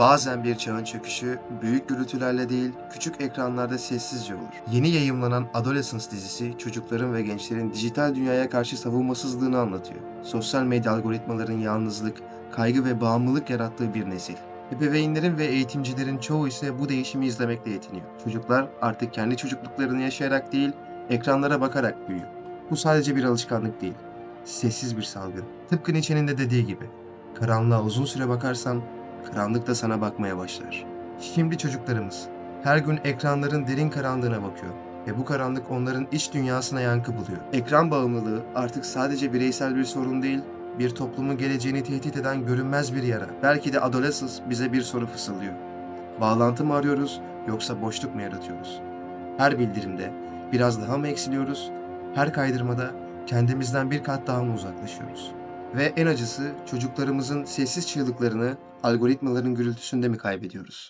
Bazen bir çağın çöküşü büyük gürültülerle değil, küçük ekranlarda sessizce olur. Yeni yayımlanan Adolescence dizisi çocukların ve gençlerin dijital dünyaya karşı savunmasızlığını anlatıyor. Sosyal medya algoritmaların yalnızlık, kaygı ve bağımlılık yarattığı bir nesil. Ebeveynlerin ve eğitimcilerin çoğu ise bu değişimi izlemekle yetiniyor. Çocuklar artık kendi çocukluklarını yaşayarak değil, ekranlara bakarak büyüyor. Bu sadece bir alışkanlık değil, sessiz bir salgın. Tıpkı Nietzsche'nin de dediği gibi, karanlığa uzun süre bakarsan Karanlık da sana bakmaya başlar. Şimdi çocuklarımız her gün ekranların derin karanlığına bakıyor ve bu karanlık onların iç dünyasına yankı buluyor. Ekran bağımlılığı artık sadece bireysel bir sorun değil, bir toplumun geleceğini tehdit eden görünmez bir yara. Belki de Adolescence bize bir soru fısıldıyor. Bağlantı mı arıyoruz yoksa boşluk mu yaratıyoruz? Her bildirimde biraz daha mı eksiliyoruz? Her kaydırmada kendimizden bir kat daha mı uzaklaşıyoruz? Ve en acısı çocuklarımızın sessiz çığlıklarını algoritmaların gürültüsünde mi kaybediyoruz?